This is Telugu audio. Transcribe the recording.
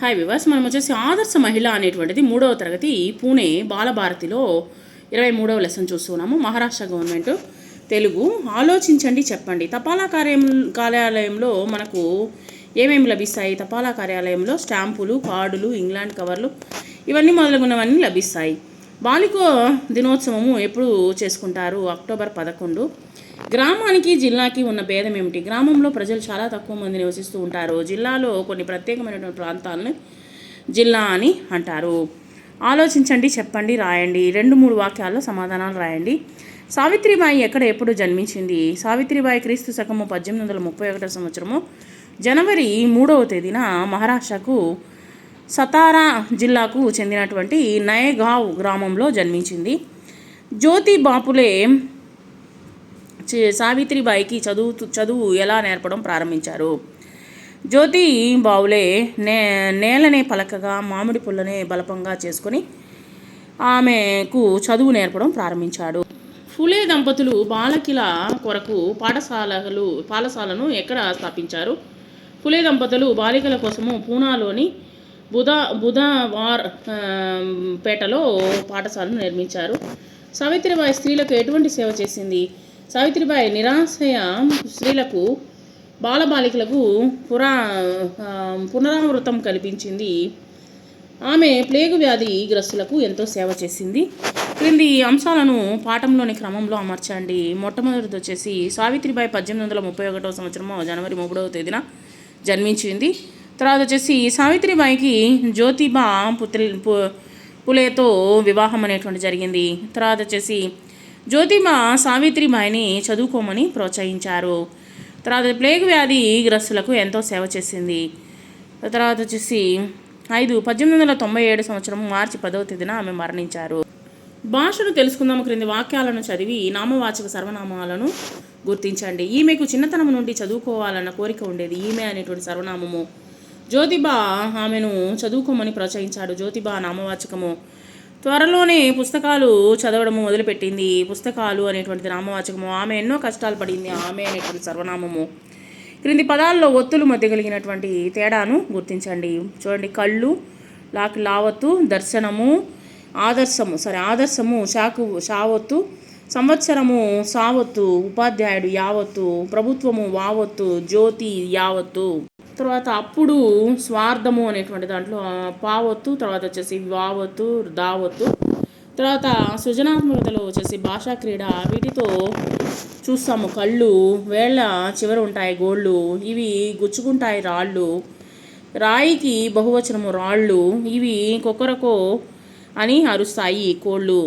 హాయ్ వివాస్ మనం వచ్చేసి ఆదర్శ మహిళ అనేటువంటిది మూడవ తరగతి పూణే బాలభారతిలో ఇరవై మూడవ లెసన్ చూస్తున్నాము. మహారాష్ట్ర గవర్నమెంట్ తెలుగు. ఆలోచించండి చెప్పండి. తపాలా కార్యం కార్యాలయంలో మనకు ఏమేమి లభిస్తాయి? తపాలా కార్యాలయంలో స్టాంపులు కార్డులు ఇంగ్లాండ్ కవర్లు ఇవన్నీ మొదలగునవన్నీ లభిస్తాయి. బాలికో దినోత్సవము ఎప్పుడు చేసుకుంటారు? అక్టోబర్ పదకొండు. గ్రామానికి జిల్లాకి ఉన్న భేదం ఏమిటి? గ్రామంలో ప్రజలు చాలా తక్కువ మంది నివసిస్తూ ఉంటారు. జిల్లాలో కొన్ని ప్రత్యేకమైనటువంటి ప్రాంతాలను జిల్లా అని అంటారు. ఆలోచించండి చెప్పండి రాయండి. రెండు మూడు వాక్యాల్లో సమాధానాలు రాయండి. సావిత్రిబాయి ఎక్కడ ఎప్పుడు జన్మించింది? సావిత్రిబాయి క్రీస్తు శకము పద్దెనిమిది వందల ముప్పై ఒకటో సంవత్సరము జనవరి మూడవ తేదీన మహారాష్ట్రకు సతారా జిల్లాకు చెందినటువంటి నయగావ్ గ్రామంలో జన్మించింది. జ్యోతి బాపులే సావిత్రిబాయికి చదువు చదువు ఎలా నేర్పడం ప్రారంభించారు? జ్యోతి బావులే నే నేలనే పలకగా మామిడి పుల్లనే బలపంగా చేసుకొని ఆమెకు చదువు నేర్పడం ప్రారంభించాడు. ఫులే దంపతులు బాలకిల కొరకు పాఠశాలలు పాఠశాలను ఎక్కడ స్థాపించారు? ఫులే దంపతులు బాలికల కోసము పూనాలోని బుధ బుధవార్ పేటలో పాఠశాలను నిర్మించారు. సావిత్రిబాయి స్త్రీలకు ఎటువంటి సేవ చేసింది? సావిత్రిబాయి నిరాశయ స్త్రీలకు బాలబాలికలకు పురా పునరావృతం కల్పించింది. ఆమె ప్లేగు వ్యాధి గ్రస్తులకు ఎంతో సేవ చేసింది. క్రింది అంశాలను పాఠంలోని క్రమంలో అమర్చండి. మొట్టమొదటిది వచ్చేసి సావిత్రిబాయి పద్దెనిమిది వందల ముప్పై ఒకటో సంవత్సరము జనవరి మూడవ తేదీన జన్మించింది. తర్వాత వచ్చేసి సావిత్రిబాయికి జ్యోతిబా పుత్రి పు- పులేతో వివాహం అనేటువంటి జరిగింది. తర్వాత వచ్చేసి జ్యోతిబా సావిత్రిబాయిని చదువుకోమని ప్రోత్సహించారు. తర్వాత ప్లేగ్ వ్యాధి గ్రస్తులకు ఎంతో సేవ చేసింది. తర్వాత వచ్చేసి ఐదు పద్దెనిమిది వందల తొంభై ఏడు సంవత్సరం మార్చి పదవ తేదీన ఆమె మరణించారు. భాషను తెలుసుకుందాము క్రింది వాక్యాలను చదివి నామవాచక సర్వనామాలను గుర్తించండి. ఈమెకు చిన్నతనం నుండి చదువుకోవాలన్న కోరిక ఉండేది. ఈమె అనేటువంటి సర్వనామము జ్యోతిబా ఆమెను చదువుకోమని ప్రోత్సహించాడు. జ్యోతిబా నామవాచకము. త్వరలోనే పుస్తకాలు చదవడము మొదలుపెట్టింది. పుస్తకాలు అనేటువంటిది నామవాచకము. ఆమె ఎన్నో కష్టాలు పడింది. ఆమె అనేటువంటి సర్వనామము. క్రింది పదాల్లో ఒత్తులు మధ్య కలిగినటువంటి తేడాను గుర్తించండి. చూడండి కళ్ళు లాక్ లావత్తు దర్శనము ఆదర్శము. సరే ఆదర్శము షాకు షావత్తు సంవత్సరము సావత్తు ఉపాధ్యాయుడు యావత్తు ప్రభుత్వము వావత్తు జ్యోతి యావత్తు. తర్వాత అప్పుడు స్వార్థము అనేటువంటి దాంట్లో ఆ, పావత్తు తర్వాత వచ్చేసి వావత్తు దావత్తు తర్వాత సృజనాత్మకతలో వచ్చేసి భాషా క్రీడ వీటితో చూస్తాము. కళ్ళు వేళ్ళ చివర ఉంటాయి గోళ్ళు ఇవి గుచ్చుకుంటాయి రాళ్ళు. రాయికి బహువచనము రాళ్ళు ఇవి కొక్కరకో అని అరుస్తాయి కోళ్ళు.